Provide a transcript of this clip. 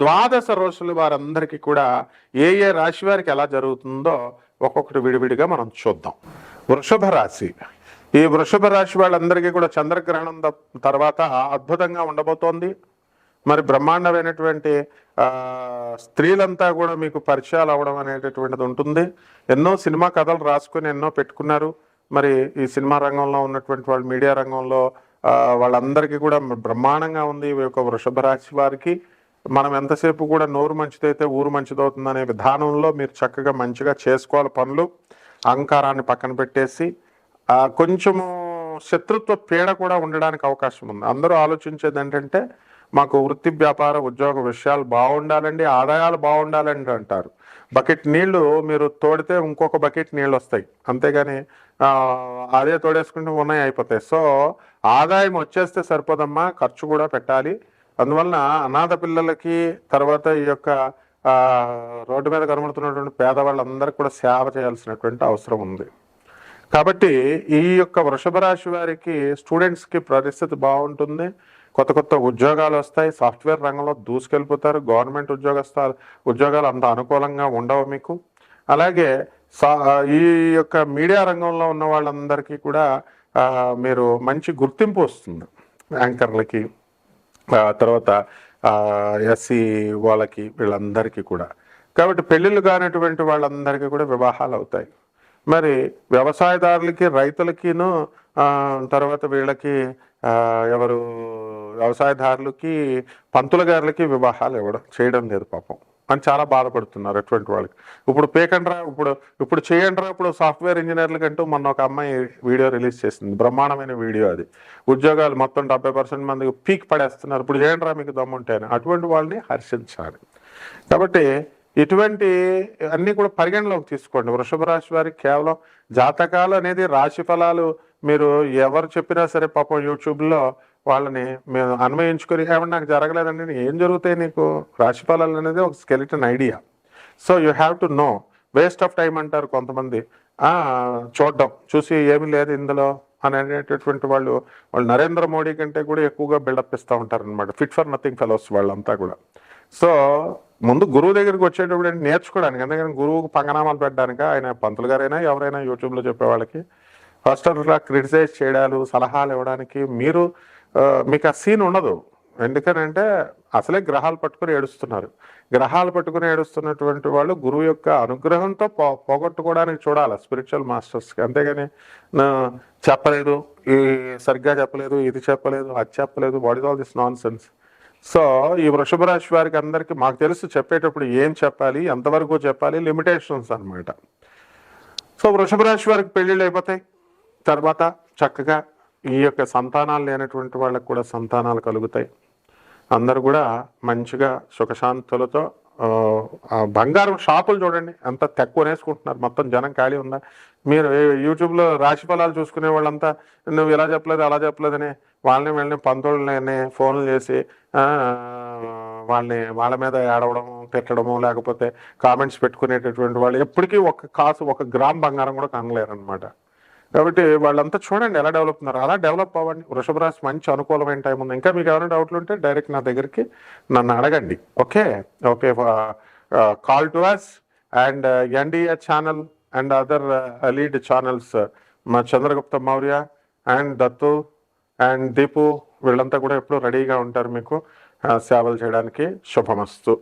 ద్వాదశ రోజులు వారందరికీ కూడా ఏ ఏ రాశి వారికి ఎలా జరుగుతుందో ఒక్కొక్కటి విడివిడిగా మనం చూద్దాం. వృషభ రాశి. ఈ వృషభ రాశి వాళ్ళందరికీ కూడా చంద్రగ్రహణం తర్వాత అద్భుతంగా ఉండబోతోంది. మరి బ్రహ్మాండమైనటువంటి స్త్రీలంతా కూడా మీకు పరిచయాలు అవ్వడం అనేటటువంటిది ఉంటుంది. ఎన్నో సినిమా కథలు రాసుకొని ఎన్నో పెట్టుకున్నారు. మరి ఈ సినిమా రంగంలో ఉన్నటువంటి వాళ్ళు మీడియా రంగంలో వాళ్ళందరికీ కూడా బ్రహ్మాండంగా ఉంది ఈ యొక్క వృషభ రాశి వారికి. మనం ఎంతసేపు కూడా నోరు మంచిదైతే ఊరు మంచిదవుతుంది అనే విధానంలో మీరు చక్కగా మంచిగా చేసుకోవాలి పనులు. అహంకారాన్ని పక్కన పెట్టేసి కొంచెము శత్రుత్వ పీడ కూడా ఉండడానికి అవకాశం ఉంది. అందరూ ఆలోచించేది ఏంటంటే మాకు వృత్తి వ్యాపార ఉద్యోగ విషయాలు బాగుండాలండి ఆదాయాలు బాగుండాలండి అంటారు. బకెట్ నీళ్ళు మీరు తోడితే ఇంకొక బకెట్ నీళ్ళు వస్తాయి అంతేగాని అదే తోడేసుకుంటే ఉన్నాయి అయిపోతాయి. సో ఆదాయం వచ్చేస్తే సరిపోదమ్మా ఖర్చు కూడా పెట్టాలి. అందువలన అనాథ పిల్లలకి తర్వాత ఈ యొక్క రోడ్డు మీద కనబడుతున్నటువంటి పేదవాళ్ళందరికీ కూడా సేవ చేయాల్సినటువంటి అవసరం ఉంది. కాబట్టి ఈ యొక్క వృషభ రాశి వారికి స్టూడెంట్స్కి పరిస్థితి బాగుంటుంది. కొత్త కొత్త ఉద్యోగాలు వస్తాయి. సాఫ్ట్వేర్ రంగంలో దూసుకెళ్ళిపోతారు. గవర్నమెంట్ ఉద్యోగస్థ ఉద్యోగాలు అంత అనుకూలంగా ఉండవు మీకు. అలాగే సా ఈ యొక్క మీడియా రంగంలో ఉన్న వాళ్ళందరికీ కూడా మీరు మంచి గుర్తింపు వస్తుంది యాంకర్లకి. తర్వాత ఎస్సీ వాళ్ళకి వీళ్ళందరికీ కూడా. కాబట్టి పెళ్ళిళ్ళు కానటువంటి వాళ్ళందరికీ కూడా వివాహాలు అవుతాయి. మరి వ్యవసాయదారులకి రైతులకిను తర్వాత వీళ్ళకి ఎవరు వ్యవసాయదారులకి పంతుల గారులకి వివాహాలు ఇవ్వడం చేయడం లేదు పాపం. అని చాలా బాధపడుతున్నారు అటువంటి వాళ్ళకి. ఇప్పుడు పేకండ్రా ఇప్పుడు ఇప్పుడు చేయండిరా ఇప్పుడు సాఫ్ట్వేర్ ఇంజనీర్లకంటూ మొన్న ఒక అమ్మాయి వీడియో రిలీజ్ చేసింది. బ్రహ్మాండమైన వీడియో అది. ఉద్యోగాలు మొత్తం డెబ్బై పర్సెంట్ మందికి పీక్ పడేస్తున్నారు. ఇప్పుడు చేయండిరా మీకు దమ్ముంటాయని అటువంటి వాళ్ళని హర్షించాలి. కాబట్టి ఇటువంటి అన్నీ కూడా పరిగణలోకి తీసుకోండి. వృషభ రాశి వారికి కేవలం జాతకాలు అనేది రాశి ఫలాలు మీరు ఎవరు చెప్పినా సరే పాపం యూట్యూబ్లో వాళ్ళని మేము అన్వయించుకొని ఏమన్నా నాకు జరగలేదండి ఏం జరుగుతాయి నీకు? రాశి అనేది ఒక skeleton idea so you have to know waste of time అంటారు కొంతమంది. చూడడం. చూసి ఏమీ లేదు ఇందులో అని అనేటటువంటి వాళ్ళు వాళ్ళు నరేంద్ర మోడీ కంటే కూడా ఎక్కువగా బిల్డప్ ఇస్తూ ఉంటారు అనమాట ఫిట్ ఫర్ నథింగ్ ఫెలోస్ వాళ్ళంతా కూడా. సో ముందు గురువు దగ్గరికి వచ్చేటప్పుడు నేర్చుకోవడానికి. ఎందుకంటే గురువుకు పంగనామాలు పెట్టడానికి? ఆయన పంతులు గారైనా ఎవరైనా యూట్యూబ్లో చెప్పే వాళ్ళకి. ఫస్ట్ అట్లా క్రిటిసైజ్ చేయడాలు సలహాలు ఇవ్వడానికి మీరు మీకు ఆ సీన్ ఉండదు. ఎందుకనంటే అసలే గ్రహాలు పట్టుకుని ఏడుస్తున్నారు. గ్రహాలు పట్టుకుని ఏడుస్తున్నటువంటి వాళ్ళు గురువు యొక్క అనుగ్రహంతో పో పోగొట్టుకోవడానికి చూడాలి స్పిరిచువల్ మాస్టర్స్కి అంతేగాని నా చెప్పలేదు ఈ సరిగ్గా చెప్పలేదు ఇది చెప్పలేదు అది చెప్పలేదు what is all this nonsense so ఈ వృషభ రాశి వారికి అందరికీ మాకు తెలుసు చెప్పేటప్పుడు ఏం చెప్పాలి ఎంతవరకు చెప్పాలి లిమిటేషన్స్ అన్నమాట. సో వృషభ రాశి వారికి పెళ్ళిళ్ళు అయిపోతాయి. తర్వాత చక్కగా ఈ యొక్క సంతానాలు లేనటువంటి వాళ్ళకు కూడా సంతానాలు కలుగుతాయి. అందరు కూడా మంచిగా సుఖశాంతులతో ఆ, బంగారం షాపులు చూడండి అంత తక్కువ వేసుకుంటున్నారు మొత్తం జనం ఖాళీ ఉందా మీరు యూట్యూబ్లో రాశి ఫలాలు చూసుకునే వాళ్ళంతా నువ్వు ఇలా చెప్పలేదు అలా చెప్పలేదని వాళ్ళని వీళ్ళని పంతోళ్ళని ఫోన్లు చేసి వాళ్ళని వాళ్ళ మీద ఏడవడం తిట్టడము లేకపోతే కామెంట్స్ పెట్టుకునేటటువంటి వాళ్ళు ఎప్పటికీ ఒక కాసు ఒక గ్రామ్ బంగారం కూడా కనలేరు అనమాట కాబట్టి వాళ్ళంతా చూడండి ఎలా డెవలప్ ఉన్నారు. అలా డెవలప్ అవ్వండి. వృషభ రాశి మంచి అనుకూలమైన టైం ఉంది. ఇంకా మీకు ఏమైనా డౌట్లు ఉంటే డైరెక్ట్ నా దగ్గరికి నన్ను అడగండి. Okay? Okay call to us and NDA channel and other lead channels మా చంద్రగుప్త మౌర్య అండ్ దత్తు అండ్ దీపు వీళ్ళంతా కూడా ఎప్పుడు రెడీగా ఉంటారు మీకు సేవలు చేయడానికి. శుభమస్తు.